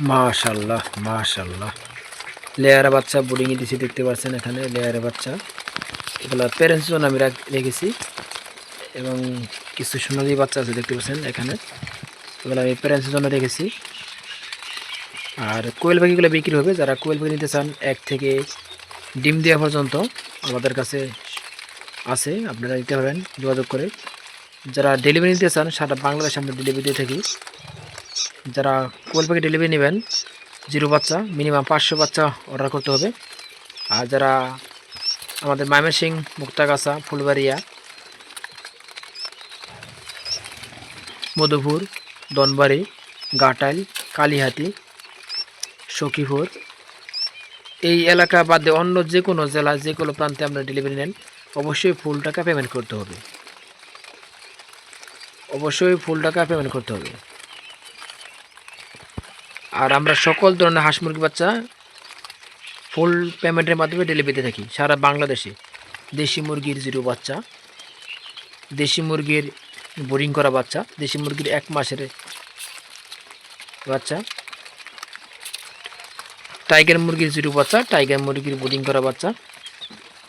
মাশাল্লাহ মাশাল্লাহ। লেয়ারে বাচ্চা বোর্ডিংয়ে দিছি, দেখতে পাচ্ছেন এখানে লেয়ারে বাচ্চা। এগুলো প্যারেন্টস জন্য আমি রেখেছি। এবং কিছু সোনালি বাচ্চা আছে, দেখতে পাচ্ছেন এখানে। এগুলো আমি প্যারেন্টসের জন্য রেখেছি। আর কোয়েল পাখিগুলো বিক্রি হবে। যারা কোয়েল পাখি নিতে চান, এক থেকে ডিম দেওয়া পর্যন্ত আমাদের কাছে আছে। আপনারা নিতে পারেন, যোগাযোগ করে। যারা ডেলিভারি নিতে চান, সারা বাংলাদেশে আমরা ডেলিভারি দিয়ে থাকি। যারা কোয়েল পাখি ডেলিভারি নেবেন, জিরো বাচ্চা মিনিমাম পাঁচশো বাচ্চা অর্ডার করতে হবে। আর যারা আমাদের ময়মনসিং, মুক্তাগাছা, ফুলবাড়িয়া, মধুপুর, দনবাড়ি, গাটাইল কালীহাতি সখীপুর, এই এলাকা বাদে অন্য যে কোনো জেলা যে কোনো প্রান্তে আমরা ডেলিভারি নেন, অবশ্যই ফুল টাকা পেমেন্ট করতে হবে। অবশ্যই ফুল টাকা পেমেন্ট করতে হবে। আর আমরা সকল ধরনের হাঁস মুরগি বাচ্চা ফুল পেমেন্টের মাধ্যমে ডেলিভারি দিয়ে থাকি, সারা বাংলাদেশে। দেশি মুরগির জিরো বাচ্চা, দেশি মুরগির বোরিং করা বাচ্চা, দেশি মুরগির এক মাসের বাচ্চা টাইগার মুরগির জিরো বাচ্চা টাইগার মুরগির বোরিং করা বাচ্চা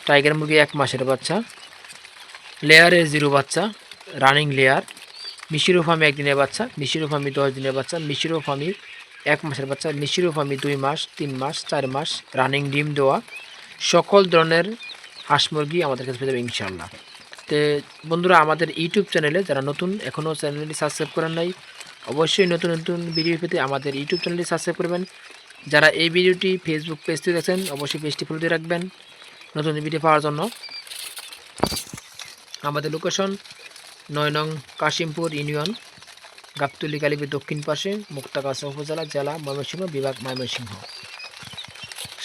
টাইগার মুরগি এক মাসের বাচ্চা লেয়ারের জিরো বাচ্চা রানিং লেয়ার মিশিরো ফার্মি একদিনের বাচ্চা মিশিরো ফার্মি দশ দিনের বাচ্চা মিশিরো ফার্মি এক মাসের বাচ্চা মিশিরো ফার্মি দুই মাস, তিন মাস, চার মাস রানিং ডিম দেওয়া। সকল ধরনের হাঁস মুরগি আমাদের কাছে পেয়ে যাবে ইনশাল্লাহ তো বন্ধুরা, আমাদের ইউটিউব চ্যানেলে যারা নতুন, এখনও চ্যানেলটি সাবস্ক্রাইব করেন নাই, অবশ্যই নতুন নতুন ভিডিও পেতে আমাদের ইউটিউব চ্যানেলটি সাবস্ক্রাইব করবেন। যারা এই ভিডিওটি ফেসবুক পেজ থেকে দেখছেন, অবশ্যই পেজটি ফলো দিয়ে রাখবেন নতুন ভিডিও পাওয়ার জন্য। আমাদের লোকেশন নয় নং কাশিমপুর ইউনিয়ন গাবতলি কালীপুর দক্ষিণ পাশে, মুক্তাগাছা উপজেলা, জেলা ময়মনসিংহ, বিভাগ ময়মনসিংহ।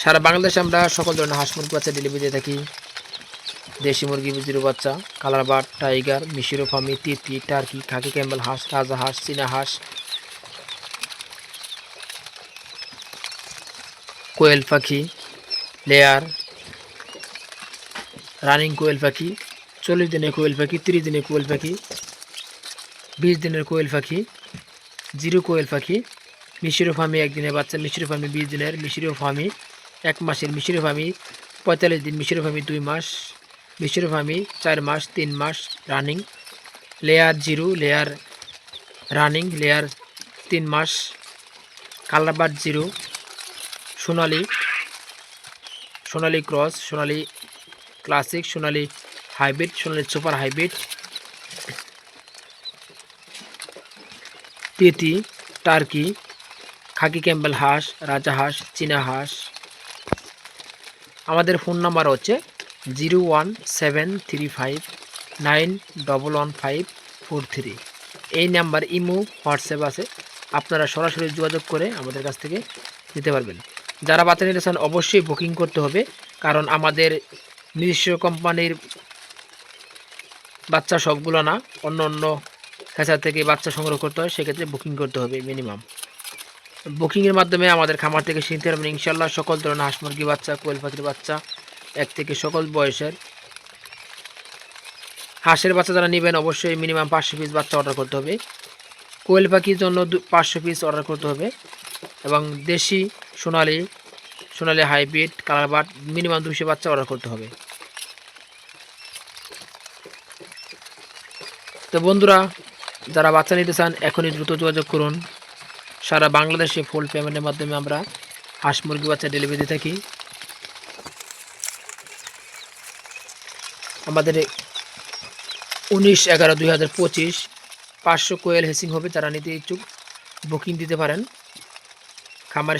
সারা বাংলাদেশে আমরা সকল ধরনের হাঁস মুরগি বাচ্চা ডেলিভারি দিয়ে থাকি। দেশি মুরগি জিরো বাচ্চা কালারবাট টাইগার, মিশিরো ফার্মি তিতি, টার্কি, খাকি ক্যাম্বেল হাঁস, রাজা হাঁস, চীনা হাঁস। কোয়েল পাখি, লেয়ার, রানিং কোয়েল পাখি, চল্লিশ দিনের কোয়েল পাখি, তিরিশ দিনের কোয়েল পাখি বিশ দিনের কোয়েল পাখি, জিরো কোয়েল পাখি মিশিরো ফার্মি একদিনের বাচ্চা মিশিরো ফার্মি বিশ দিনের মিশিরো ফার্মি এক মাসের মিশিরো ফার্মি পঁয়তাল্লিশ দিন মিশিরো ফার্মি দুই মাস মিশিরো ফার্মি চার মাস, তিন মাস running layer zero layer running layer তিন মাস কালারবাট জিরো সোনালি সোনালি ক্রস সোনালি ক্লাসিক সোনালি হাইব্রিড সোনালি সুপার হাইব্রিড তিতি, টার্কি, খাকি ক্যাম্বেল হাঁস, রাজা হাঁস, চীনা হাঁস। আমাদের ফোন নাম্বার হচ্ছে zero one seven three five nine double one five four three. এই নাম্বার ইমো, হোয়াটসঅ্যাপ আছে, আপনারা সরাসরি যোগাযোগ করে আমাদের কাছ থেকে নিতে পারবেন। যারা বাচ্চা নিতে চান অবশ্যই বুকিং করতে হবে, কারণ আমাদের নিজস্ব কোম্পানির বাচ্চা সবগুলো না, অন্য অন্য খেঁচা থেকে বাচ্চা সংগ্রহ করতে হয়, সেক্ষেত্রে বুকিং করতে হবে মিনিমাম বুকিংয়ের মাধ্যমে আমাদের খামার থেকে শিখতে পারবেন ইনশাল্লাহ সকল ধরনের হাঁস মুরগি বাচ্চা, কোয়েল পাখির বাচ্চা, এক থেকে সকল বয়সের হাঁসের বাচ্চা যারা নেবেন অবশ্যই মিনিমাম পাঁচশো পিস বাচ্চা অর্ডার করতে হবে। কোয়েল পাখির জন্য পাঁচশো পিস অর্ডার করতে হবে এবং দেশি, সোনালি সোনালি হাইব্রিড, কালার বাট মিনিমাম দুশো বাচ্চা অর্ডার করতে হবে। তো বন্ধুরা যারা বাচ্চা নিতে চান, এখনই দ্রুত যোগাযোগ করুন। সারা বাংলাদেশে ফুল পেমেন্টের মাধ্যমে আমরা হাঁস মুরগি বাচ্চা ডেলিভারি দিয়ে থাকি। আমাদের উনিশ এগারো দুই হাজার পঁচিশ পাঁচশো কোয়েল হেসিং হবে তারা নিতে ইচ্ছুক বুকিং দিতে পারেন। খামার